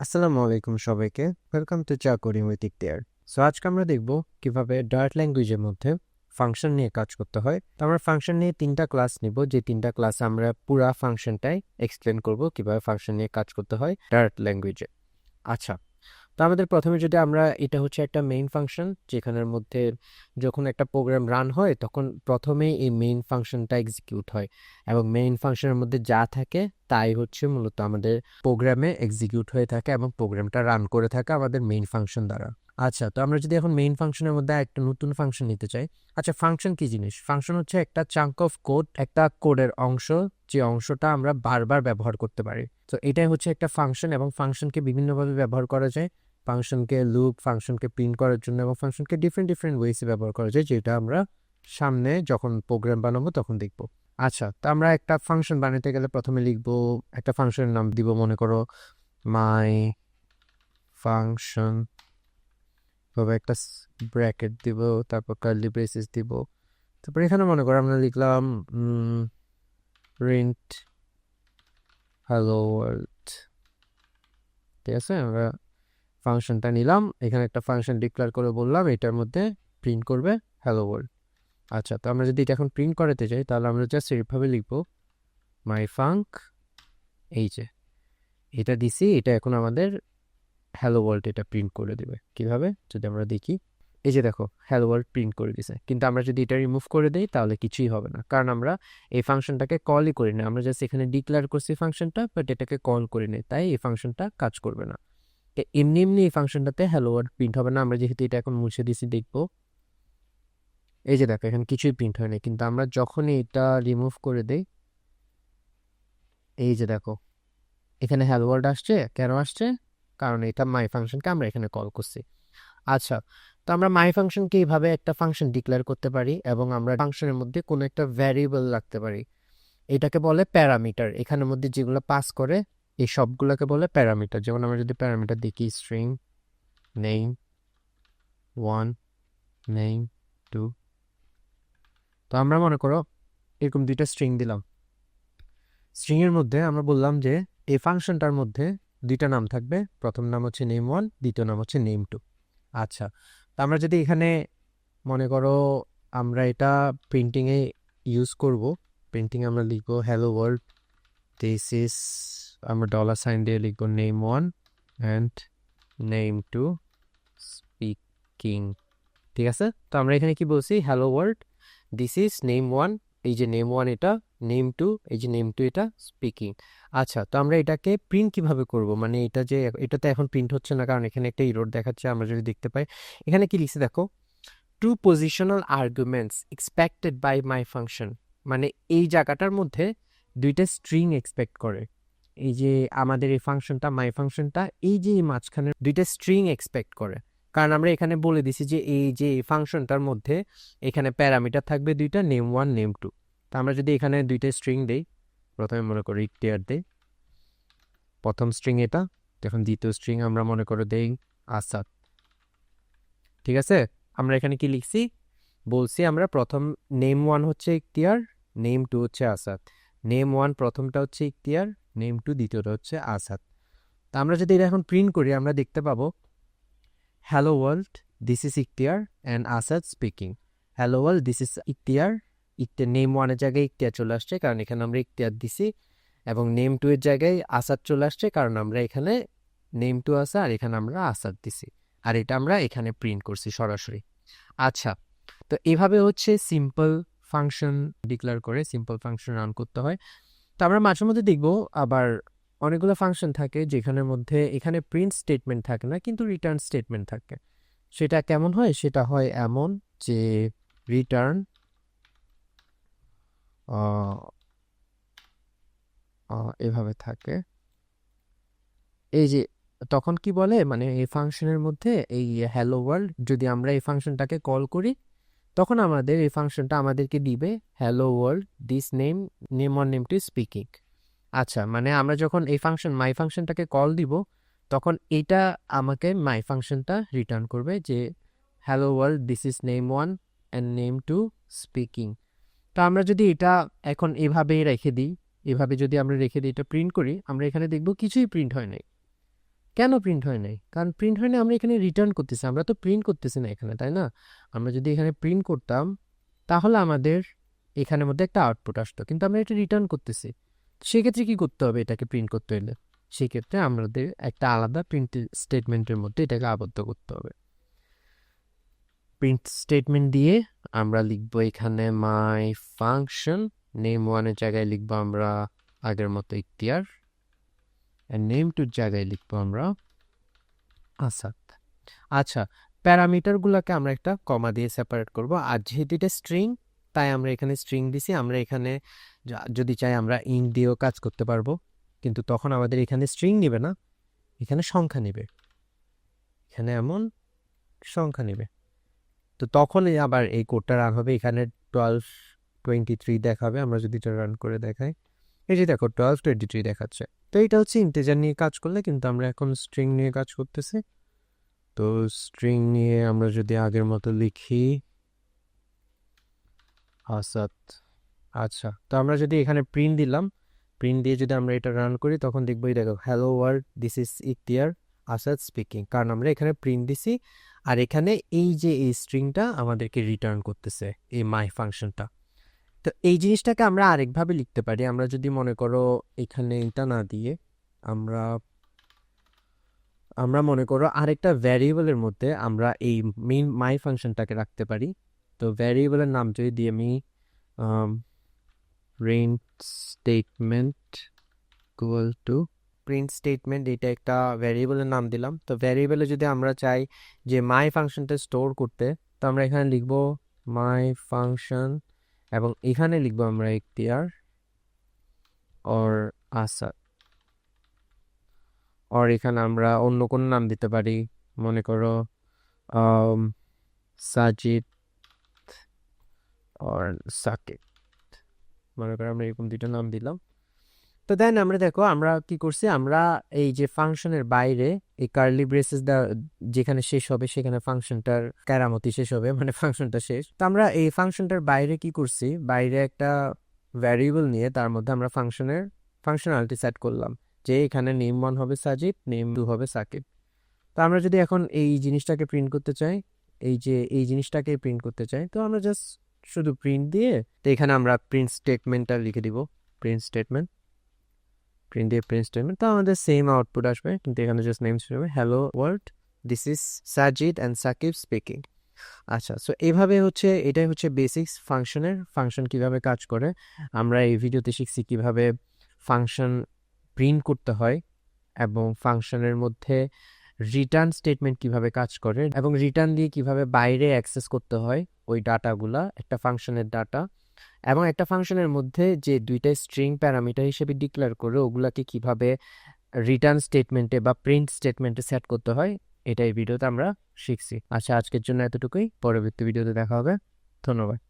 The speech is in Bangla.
আসসালামু আলাইকুম সবাইকে। ওয়েলকাম টু চা করি উইথ ইকতিয়ার সো আজকে আমরা দেখব কীভাবে ডার্ট ল্যাঙ্গুয়েজের মধ্যে ফাংশন নিয়ে কাজ করতে হয়। তো আমরা ফাংশন নিয়ে তিনটা ক্লাস নিব। যে তিনটা ক্লাস আমরা পুরা ফাংশনটাই এক্সপ্লেন করব কীভাবে ফাংশন নিয়ে কাজ করতে হয় ডার্ট ল্যাঙ্গুয়েজে আচ্ছা তো আমাদের প্রথমে যদি আমরা এটা হচ্ছে একটা মেইন ফাংশন যেখানের মধ্যে যখন একটা প্রোগ্রাম রান হয়, তখন প্রথমেই এই মেইন ফাংশনটা এক্সিকিউট হয়। এবং মেইন ফাংশনের মধ্যে যা থাকে, তাই হচ্ছে মূলত আমাদের প্রোগ্রামে এক্সিকিউট হয়ে থাকে এবং প্রোগ্রামটা রান করে থাকে আমাদের মেইন ফাংশন দ্বারা। আচ্ছা তো আমরা যদি এখন মেইন ফাংশনের মধ্যে একটা নতুন ফাংশন নিতে চাই আচ্ছা ফাংশন কি জিনিস? ফাংশন হচ্ছে একটা চাঙ্ক অফ কোড একটা কোডের অংশ, যে অংশটা আমরা বারবার ব্যবহার করতে পারি। তো এটাই হচ্ছে একটা ফাংশন এবং ফাংশনকে বিভিন্নভাবে ব্যবহার করা যায়। ফাংশনকে লুপ ফাংশনকে প্রিন্ট করার জন্য এবং ফাংশনকে ডিফারেন্ট ডিফারেন্ট ওয়েসে ব্যবহার করা যায়, যেটা আমরা সামনে যখন প্রোগ্রাম বানাবো তখন দেখব। আচ্ছা তো আমরা একটা ফাংশন বানাতে গেলে প্রথমে লিখব, একটা ফাংশনের নাম দিব, মনে করো মাই ফাংশন তবে একটা ব্র্যাকেট দিব, তারপর কার্লি ব্রেসেস দিব। তারপর এখানে মনে করো আমরা লিখলাম প্রিন্ট হ্যালো ওয়ার্ল্ড ঠিক আছে, আমরা ফাংশনটা নিলাম। এখানে একটা ফাংশন ডিক্লেয়ার করে বললাম, এটার মধ্যে প্রিন্ট করবে হ্যালো ওয়ার্ল্ড আচ্ছা তো আমরা যদি এটা এখন প্রিন্ট করাতে চাই তাহলে আমরা জাস্ট এইভাবে লিখব মাই ফাঙ্ক এই যে, এটা দিছি, এটা এখন আমাদের হ্যালো ওয়ার্ল্ড এটা প্রিন্ট করে দেবে। কীভাবে? যদি আমরা দেখি, এই যে দেখো হ্যালো ওয়ার্ল্ড প্রিন্ট করে দিছে। কিন্তু আমরা যদি এটা রিমুভ করে দিই, তাহলে কিছুই হবে না। কারণ আমরা এই ফাংশনটাকে কলই করি না। আমরা জাস্ট এখানে ডিক্লেয়ার করছি ফাংশনটা বাট এটাকে কল করি না তাই এই ফাংশনটা কাজ করবে না। এমনি এমনি এই ফাংশনটাতে হ্যালো ওয়ার্ড প্রিন্ট হবে না। আমরা যেহেতু এটা এখন মুছে দিছি দেখব। এই যে দেখো, এখানে কিছুই প্রিন্ট হয় না কিন্তু আমরা যখনই এটা রিমুভ করে দেই, এই যে দেখো, এখানে হ্যালো ওয়ার্ড আসছে। কেন আসছে? কারণ এটা মাই ফাংশনকে আমরা এখানে কল করছি। আচ্ছা তো আমরা মাই ফাংশনকে এইভাবে একটা ফাংশন ডিক্লেয়ার করতে পারি এবং আমরা ফাংশনের মধ্যে কোনো একটা ভ্যারিয়েবল রাখতে পারি। এটাকে বলে প্যারামিটার এখানের মধ্যে যেগুলো পাস করে এই সবগুলোকে বলে প্যারামিটার। যেমন আমরা যদি প্যারামিটার দেখি string name one name two তো আমরা মনে করো এরকম দুইটা স্ট্রিং দিলাম। স্ট্রিংয়ের মধ্যে আমরা বললাম যে এই ফাংশনটার মধ্যে দুইটা নাম থাকবে। প্রথম নাম হচ্ছে নেম ওয়ান দ্বিতীয় নাম হচ্ছে নেম টু আচ্ছা তো আমরা যদি এখানে মনে করো আমরা এটা প্রিন্টিংয়ে ইউজ করব প্রিন্টিং আমরা লিখব হ্যালো ওয়ার্ল্ড দিস ইজ আমরা ডলার সাইন দিয়ে লিখব name one and name two speaking ঠিক আছে? তো আমরা এখানে কি বলছি? Hello world this is name one এই যে নেম ওয়ান এটা নেম টু এই যে নেম টু এটা স্পিকিং আচ্ছা তো আমরা এটাকে প্রিন্ট কীভাবে করব? মানে এটা যে, এটাতে এখন প্রিন্ট হচ্ছে না, কারণ এখানে একটা ইরোড দেখাচ্ছে, আমরা যদি দেখতে পাই। এখানে কি লিখছে দেখো? Two positional arguments expected by my function মানে এই জায়গাটার মধ্যে দুইটা স্ট্রিং এক্সপেক্ট করে। এই যে আমাদের এই ফাংশনটা মাই ফাংশনটা এই যে মাঝখানে দুইটা স্ট্রিং এক্সপেক্ট করে। কারণ আমরা এখানে বলে দিছি যে এই যে ফাংশনটার মধ্যে এখানে প্যারামিটার থাকবে দুইটা নেম ওয়ান নেম টু তা আমরা যদি এখানে দুইটা স্ট্রিং দেই, প্রথমে মনে করি টিয়ার দেই। প্রথম স্ট্রিং এটা তখন দ্বিতীয় স্ট্রিং আমরা মনে করে দেই আসাদ। ঠিক আছে? আমরা এখানে কি লিখছি? বলছি আমরা প্রথম নেম ওয়ান হচ্ছে ইখতিয়ার নেম টু হচ্ছে আসাদ। নেম ওয়ান প্রথমটা হচ্ছে ইখতিয়ার নেম টু দ্বিতীয়টা হচ্ছে আসাদ। তা আমরা যদি এটা এখন প্রিন্ট করি, আমরা দেখতে পাবো hello world this is Ikhtiyar and Asad speaking hello world this is Ikhtiyar Ikhtiyar name ওয়ানের জায়গায় ইখতিয়ার চলে আসছে, কারণ এখানে আমরা ইখতিয়ার দিছি। এবং নেম টু এর জায়গায় আসাদ চলে আসছে, কারণ আমরা এখানে নেম টু আসা আর এখানে আমরা আসাদ দিছি। আর এটা আমরা এখানে প্রিন্ট করছি সরাসরি। আচ্ছা তো এভাবে হচ্ছে সিম্পল ফাংশন ডিক্লেয়ার করে সিম্পল ফাংশন রান করতে হয়। তো আমরা মাঝে মধ্যে দেখব আবার অনেকগুলো ফাংশন থাকে যেখানের মধ্যে এখানে প্রিন্ট স্টেটমেন্ট থাকে না, কিন্তু রিটার্ন স্টেটমেন্ট থাকে। সেটা কেমন হয়? সেটা হয় এমন যে রিটার্ন এভাবে থাকে। এই যে তখন কি বলে? মানে এই ফাংশনের মধ্যে এই হ্যালো ওয়ার্ল্ড যদি আমরা এই ফাংশনটাকে কল করি তখন আমাদের এই ফাংশনটা আমাদেরকে দিবে hello world this name name one name two speaking আচ্ছা মানে আমরা যখন এই ফাংশন মাই ফাংশনটাকে কল দিব, তখন এটা আমাকে মাই ফাংশনটা রিটার্ন করবে যে hello world this is name one and name two speaking তো আমরা যদি এটা এখন এভাবেই রেখে দিই, এভাবে যদি আমরা রেখে দিই, এটা প্রিন্ট করি, আমরা এখানে দেখব কিছুই প্রিন্ট হয় নাই। কেন প্রিন্ট হয় নাই? কারণ প্রিন্ট হয় না আমরা এখানে রিটার্ন করতেছি, আমরা তো প্রিন্ট করতেছি না এখানে, তাই না? আমরা যদি এখানে প্রিন্ট করতাম, তাহলে আমাদের এখানের মধ্যে একটা আউটপুট আসতো, কিন্তু আমরা এটা রিটার্ন করতেছি। সেক্ষেত্রে কি করতে হবে এটাকে প্রিন্ট করতে হলে? সেক্ষেত্রে আমাদের একটা আলাদা প্রিন্ট স্টেটমেন্টের মধ্যে এটাকে আবদ্ধ করতে হবে। প্রিন্ট স্টেটমেন্ট দিয়ে আমরা লিখব এখানে মাই ফাংশন নেম ওয়ানের জায়গায় লিখব আমরা আগের মতো ইখতিয়ার। নেম টুর জায়গায় লিখব আমরা। আসাদ আচ্ছা প্যারামিটারগুলোকে আমরা একটা কমা দিয়ে সেপারেট করব। আর যেহেতু এটা স্ট্রিং তাই আমরা এখানে স্ট্রিং দিছি। আমরা এখানে যদি চাই আমরা ইন দিয়েও কাজ করতে পারব। কিন্তু তখন আমাদের এখানে স্ট্রিং নেবে না। এখানে সংখ্যা নেবে। এখানে এমন সংখ্যা নেবে। তো তখনই আবার এই কোডটা রান হবে। এখানে টুয়েলভ টোয়েন্টি থ্রি দেখাবে। আমরা যদি এটা রান করে দেখাই। এই যে দেখো টুয়েলভ টোয়েন্টি থ্রি দেখাচ্ছে। তো এটা হচ্ছে ইন্টেজার নিয়ে কাজ করলে কিন্তু আমরা এখন স্ট্রিং নিয়ে কাজ করতেছি। তো স্ট্রিং নিয়ে আমরা যদি আগের মতো লিখি, আসাদ আচ্ছা তো আমরা যদি এখানে প্রিন্ট দিলাম প্রিন্ট দিয়ে যদি আমরা এটা রান করি, তখন দেখব দেখো hello world this is Ikhtiyar Asad speaking কারণ আমরা এখানে প্রিন্ট দিছি, আর এখানে এই যে এই স্ট্রিংটা আমাদেরকে রিটার্ন করতেছে, এই মাই ফাংশনটা তো এই জিনিসটাকে আমরা আরেকভাবে লিখতে পারি। আমরা যদি মনে করো এখানে এটা না দিয়ে আমরা আমরা মনে করো আরেকটা ভ্যারিয়েবলের মধ্যে আমরা এই মেইন মাই ফাংশনটাকে রাখতে পারি। তো ভ্যারিয়েবলের নাম যদি দিয়ে আমি print statement equal to print statement এটা একটা ভ্যারিয়েবলের নাম দিলাম। তো ভ্যারিয়েবলে যদি আমরা চাই যে মাই ফাংশনটা স্টোর করতে, তো আমরা এখানে লিখব মাই ফাংশন এবং এখানে লিখব আমরা ইখতিয়ার অর আসাদ অর এখানে আমরা অন্য কোনো নাম দিতে পারি। মনে করো সাজিদ অর সাকিব। মনে করো আমরা এরকম দুটো নাম দিলাম। তো দেন আমরা দেখো, আমরা কি করছি? আমরা এই যে ফাংশনের বাইরে, এই কার্লি ব্রেসেস দা যেখানে শেষ হবে, সেখানে ফাংশনটার কেরামতি শেষ হবে মানে ফাংশনটা শেষ। তো আমরা এই ফাংশনটার বাইরে কি করছি? বাইরে একটা ভ্যারিয়েবল নিয়ে তার মধ্যে আমরা ফাংশনের ফাংশনালিটি সেট করলাম। যে এখানে নেম ওয়ান হবে সাজিদ নেম টু হবে সাকিব। তো আমরা যদি এখন এই জিনিসটাকে প্রিন্ট করতে চাই, এই যে, এই জিনিসটাকে প্রিন্ট করতে চাই, তো আমরা জাস্ট শুধু প্রিন্ট দিয়ে, তো এখানে আমরা প্রিন্ট স্টেটমেন্টটা লিখে দিব। প্রিন্ট স্টেটমেন্ট প্রিন্ট দিয়ে প্রিন্ট স্টেটমেন্ট তো আমাদের সেম আউটপুট আসবে। কিন্তু এখানে জাস্ট নেম হিসেবে hello world this is Sajid and Sakib speaking আচ্ছা সো এইভাবে হচ্ছে, এটাই হচ্ছে বেসিক্স ফাংশনের ফাংশন কীভাবে কাজ করে। আমরা এই ভিডিওতে শিখছি কীভাবে ফাংশন প্রিন্ট করতে হয় এবং ফাংশনের মধ্যে রিটার্ন স্টেটমেন্ট কীভাবে কাজ করে এবং রিটার্ন দিয়ে কীভাবে বাইরে অ্যাক্সেস করতে হয়, ওই ডাটাগুলা একটা ফাংশনের ডাটা এবং একটা ফাংশনের মধ্যে যে দুইটা স্ট্রিং প্যারামিটার হিসেবে ডিক্লেয়ার করে ওগুলাকে কীভাবে রিটার্ন স্টেটমেন্টে বা প্রিন্ট স্টেটমেন্টে সেট করতে হয়, এটাই ভিডিওতে আমরা শিখছি। আচ্ছা আজকের জন্য এতটুকুই। পরবর্তী ভিডিওতে দেখা হবে। ধন্যবাদ।